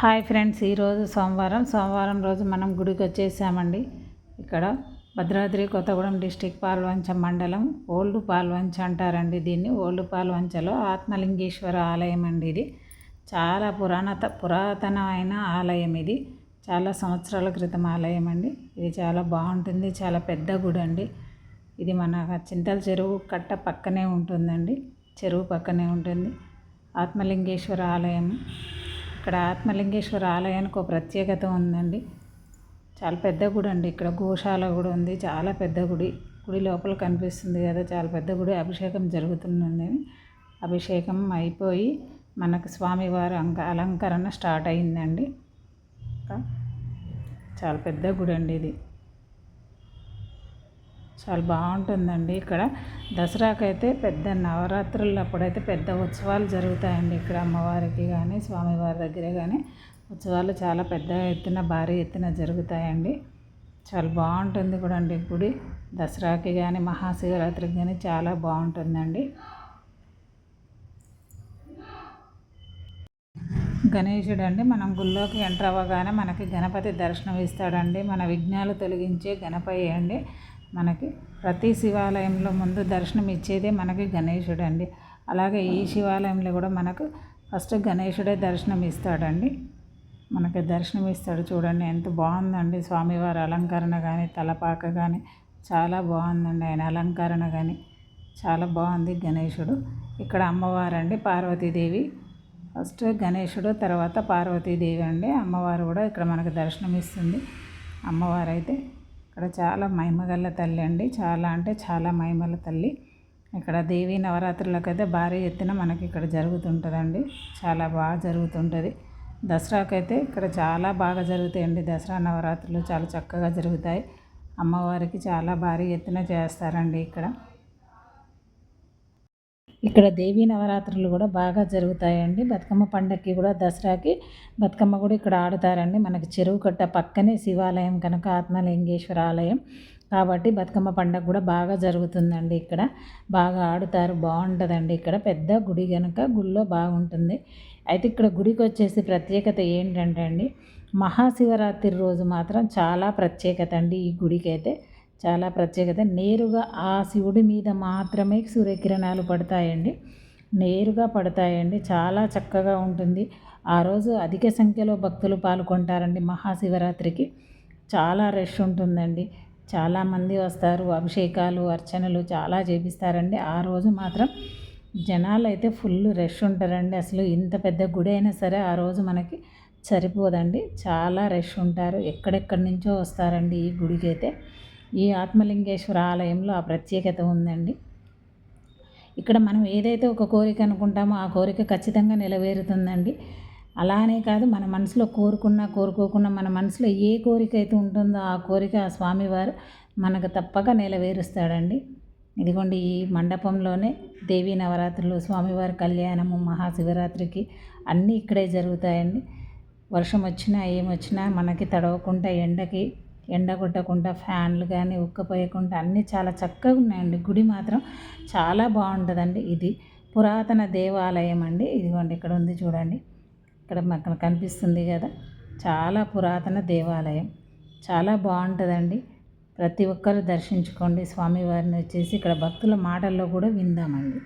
Hi friends ఈరోజు సోమవారం. సోమవారం రోజు మనం గుడికి వచ్చేసామండి. ఇక్కడ భద్రాద్రి కొత్తగూడెం డిస్టిక్ పాల్వంచ మండలం ఓల్డ్ పాల్వంచ అంటారండి దీన్ని. ఓల్డ్ పాల్వంచలో ఆత్మలింగేశ్వర ఆలయం అండి ఇది. చాలా పురాణత పురాతనమైన ఆలయం ఇది. చాలా సంవత్సరాల క్రితం ఆలయం అండి. ఇది చాలా బాగుంటుంది చాలా పెద్ద గుడి అండి. ఇది మన చింతల చెరువు కట్ట పక్కనే ఉంటుందండి. చెరువు పక్కనే ఉంటుంది. ఆత్మలింగేశ్వర ఆలయం. ఇక్కడ ఆత్మలింగేశ్వర ఆలయానికి ఒక ప్రత్యేకత ఉందండి. చాలా పెద్ద గుడి అండి. ఇక్కడ గోశాల కూడా ఉంది. చాలా పెద్ద గుడి. గుడి లోపల కనిపిస్తుంది కదా చాలా పెద్ద గుడి. అభిషేకం జరుగుతుందండి. అభిషేకం అయిపోయి మనకు స్వామివారి అంక అలంకరణ స్టార్ట్ అయిందండి. చాలా పెద్ద గుడి అండి ఇది. చాలా బాగుంటుందండి ఇక్కడ. దసరాకైతే పెద్ద నవరాత్రులు అప్పుడైతే పెద్ద ఉత్సవాలు జరుగుతాయండి ఇక్కడ అమ్మవారికి కానీ స్వామివారి దగ్గర కానీ ఉత్సవాలు చాలా పెద్ద ఎత్తున భారీ ఎత్తున జరుగుతాయండి. చాలా బాగుంటుంది కూడా అండి గుడి. దసరాకి కానీ మహాశివరాత్రికి కానీ చాలా బాగుంటుందండి. గణేశుడు అండి మనం గుళ్ళోకి ఎంటర్ అవ్వగానే మనకి గణపతి దర్శనం ఇస్తాడండి మన విఘ్నాలు తొలగించే గణపయ్య అండి. మనకి ప్రతి శివాలయంలో ముందు దర్శనం ఇచ్చేదే మనకి గణేశుడు అండి. అలాగే ఈ శివాలయంలో కూడా మనకు ఫస్ట్ గణేశుడే దర్శనం ఇస్తాడండి. మనకి దర్శనం ఇస్తాడు చూడండి ఎంత బాగుందండి. స్వామివారి అలంకరణ కానీ తలపాక కానీ చాలా బాగుందండి ఆయన అలంకరణ కానీ చాలా బాగుంది గణేశుడు. ఇక్కడ అమ్మవారండి పార్వతీదేవి. ఫస్ట్ గణేశుడు తర్వాత పార్వతీదేవి అండి. అమ్మవారు కూడా ఇక్కడ మనకు దర్శనం ఇస్తుంది. అమ్మవారు అయితే ఇక్కడ చాలా మహిమగల్ల తల్లి అండి. చాలా అంటే చాలా మహిమల తల్లి. ఇక్కడ దేవి నవరాత్రులకు అయితే భారీ ఎత్తున మనకి ఇక్కడ జరుగుతుంటుందండి. చాలా బాగా జరుగుతుంటుంది. దసరాకైతే ఇక్కడ చాలా బాగా జరుగుతాయండి. దసరా నవరాత్రులు చాలా చక్కగా జరుగుతాయి. అమ్మవారికి చాలా భారీ ఎత్తున చేస్తారండి ఇక్కడ. ఇక్కడ దేవీ నవరాత్రులు కూడా బాగా జరుగుతాయండి. బతుకమ్మ పండగకి కూడా దసరాకి బతుకమ్మ కూడా ఇక్కడ ఆడుతారండి. మనకి చెరువు కట్ట పక్కనే శివాలయం కనుక ఆత్మలింగేశ్వర ఆలయం. కాబట్టి బతుకమ్మ పండగ కూడా బాగా జరుగుతుందండి ఇక్కడ. బాగా ఆడుతారు బాగుంటుందండి ఇక్కడ. పెద్ద గుడి కనుక గుళ్ళో బాగుంటుంది. అయితే ఇక్కడ గుడికి వచ్చేసి ప్రత్యేకత ఏంటంటే అండి మహాశివరాత్రి రోజు మాత్రం చాలా ప్రత్యేకత అండి ఈ గుడికి అయితే చాలా ప్రత్యేకత. నేరుగా ఆ శివుడి మీద మాత్రమే సూర్యకిరణాలు పడతాయండి. నేరుగా పడతాయండి. చాలా చక్కగా ఉంటుంది. ఆ రోజు అధిక సంఖ్యలో భక్తులు పాల్గొంటారండి మహాశివరాత్రికి. చాలా రష్ ఉంటుందండి. చాలామంది వస్తారు అభిషేకాలు అర్చనలు చాలా చేపిస్తారండి. ఆ రోజు మాత్రం జనాలు అయితే ఫుల్ రష్ ఉంటారండి. అసలు ఇంత పెద్ద గుడి అయినా సరే ఆ రోజు మనకి సరిపోదండి. చాలా రష్ ఉంటారు. ఎక్కడెక్కడి నుంచో వస్తారండి ఈ గుడికి అయితే ఈ ఆత్మలింగేశ్వర ఆలయంలో ఆ ప్రత్యేకత ఉందండి. ఇక్కడ మనం ఏదైతే ఒక కోరిక అనుకుంటామో ఆ కోరిక ఖచ్చితంగా నెరవేరుతుందండి. అలానే కాదు మన మనసులో కోరుకున్నా కోరుకోకున్నా మన మనసులో ఏ కోరిక అయితే ఉంటుందో ఆ కోరిక ఆ స్వామివారు మనకు తప్పక నెరవేరుస్తాడండి. ఇదిగోండి ఈ మండపంలోనే దేవీ నవరాత్రులు స్వామివారి కళ్యాణము మహాశివరాత్రికి అన్నీ ఇక్కడే జరుగుతాయండి. వర్షం వచ్చినా ఏమొచ్చినా మనకి తడవకుండా ఎండకి ఎండ కొట్టకుండా ఫ్యాన్లు కానీ ఉక్కపోయకుండా అన్నీ చాలా చక్కగా ఉన్నాయండి. గుడి మాత్రం చాలా బాగుంటుందండి ఇది. పురాతన దేవాలయం అండి. ఇదిగోండి ఇక్కడ ఉంది చూడండి. ఇక్కడ మాకు కనిపిస్తుంది కదా. చాలా పురాతన దేవాలయం. చాలా బాగుంటుందండి. ప్రతి ఒక్కరు దర్శించుకోండి. స్వామివారిని వచ్చేసి ఇక్కడ భక్తుల మాటల్లో కూడా విందామండి.